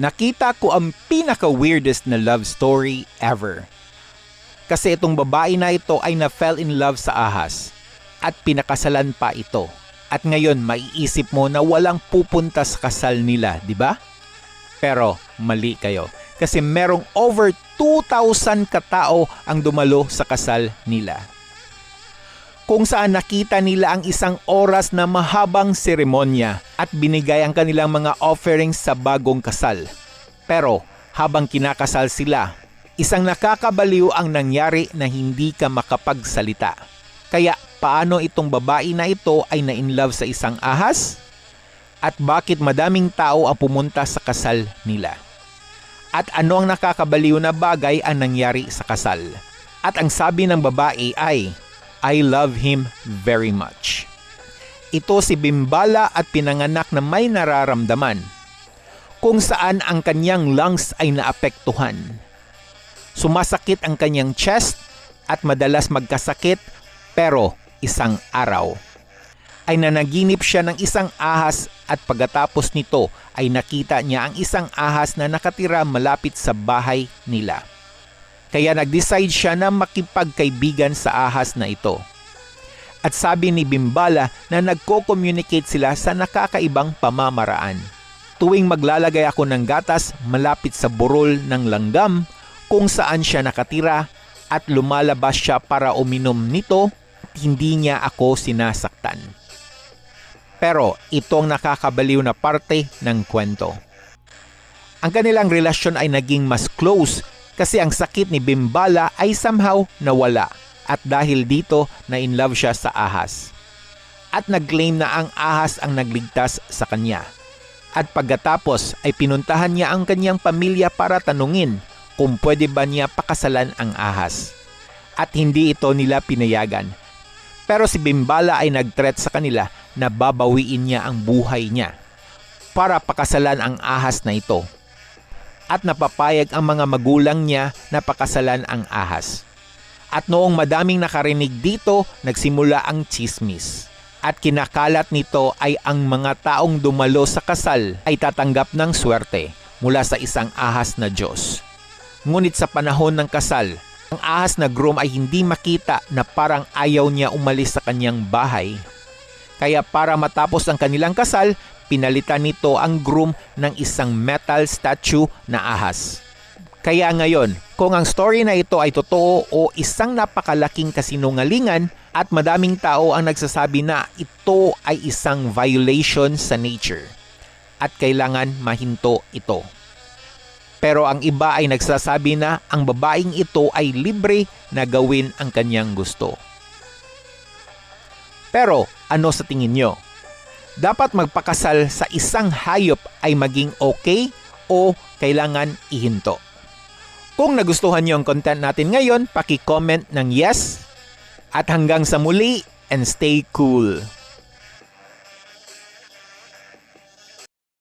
nakita ko ang pinaka-weirdest na love story ever. Kasi itong babae na ito ay na-fell in love sa ahas at pinakasalan pa ito. At ngayon maiisip mo na walang pupunta sa kasal nila, di ba? Pero mali kayo kasi merong over 2,000 katao ang dumalo sa kasal nila. Kung saan nakita nila ang isang oras na mahabang seremonya at binigay ang kanilang mga offerings sa bagong kasal. Pero habang kinakasal sila, isang nakakabaliw ang nangyari na hindi ka makapagsalita. Kaya paano itong babae na ito ay na-inlove sa isang ahas? At bakit madaming tao ang pumunta sa kasal nila? At ano ang nakakabaliw na bagay ang nangyari sa kasal? At ang sabi ng babae ay, I love him very much. Ito si Bimbala at pinanganak na may nararamdaman kung saan ang kanyang lungs ay naapektuhan. Sumasakit ang kanyang chest at madalas magkasakit pero isang araw ay nanaginip siya ng isang ahas at pagkatapos nito ay nakita niya ang isang ahas na nakatira malapit sa bahay nila. Kaya nag-decide siya na makipagkaibigan sa ahas na ito. At sabi ni Bimbala na nagko-communicate sila sa nakakaibang pamamaraan. Tuwing maglalagay ako ng gatas malapit sa burol ng langgam kung saan siya nakatira at lumalabas siya para uminom nito hindi niya ako sinasaktan. Pero ito ang nakakabaliw na parte ng kwento. Ang kanilang relasyon ay naging mas close kasi ang sakit ni Bimbala ay somehow nawala at dahil dito na in love siya sa ahas. At nag-claim na ang ahas ang nagligtas sa kanya. At pagkatapos ay pinuntahan niya ang kanyang pamilya para tanungin kung pwede ba niya pakasalan ang ahas. At hindi ito nila pinayagan. Pero si Bimbala ay nag-threat sa kanila na babawiin niya ang buhay niya para pakasalan ang ahas na ito at napapayag ang mga magulang niya na pakasalan ang ahas. At noong madaming nakarinig dito, nagsimula ang chismis. At kinakalat nito ay ang mga taong dumalo sa kasal ay tatanggap ng swerte mula sa isang ahas na Diyos. Ngunit sa panahon ng kasal, ang ahas na groom ay hindi makita na parang ayaw niya umalis sa kanyang bahay. Kaya para matapos ang kanilang kasal, pinalitan nito ang groom ng isang metal statue na ahas. Kaya ngayon, kung ang story na ito ay totoo o isang napakalaking kasinungalingan at madaming tao ang nagsasabi na ito ay isang violation sa nature at kailangan mahinto ito. Pero ang iba ay nagsasabi na ang babaeng ito ay libre na gawin ang kanyang gusto. Pero ano sa tingin nyo? Dapat magpakasal sa isang hayop ay maging okay o kailangan ihinto. Kung nagustuhan niyo ang content natin ngayon, paki-comment ng yes at hanggang sa muli and stay cool.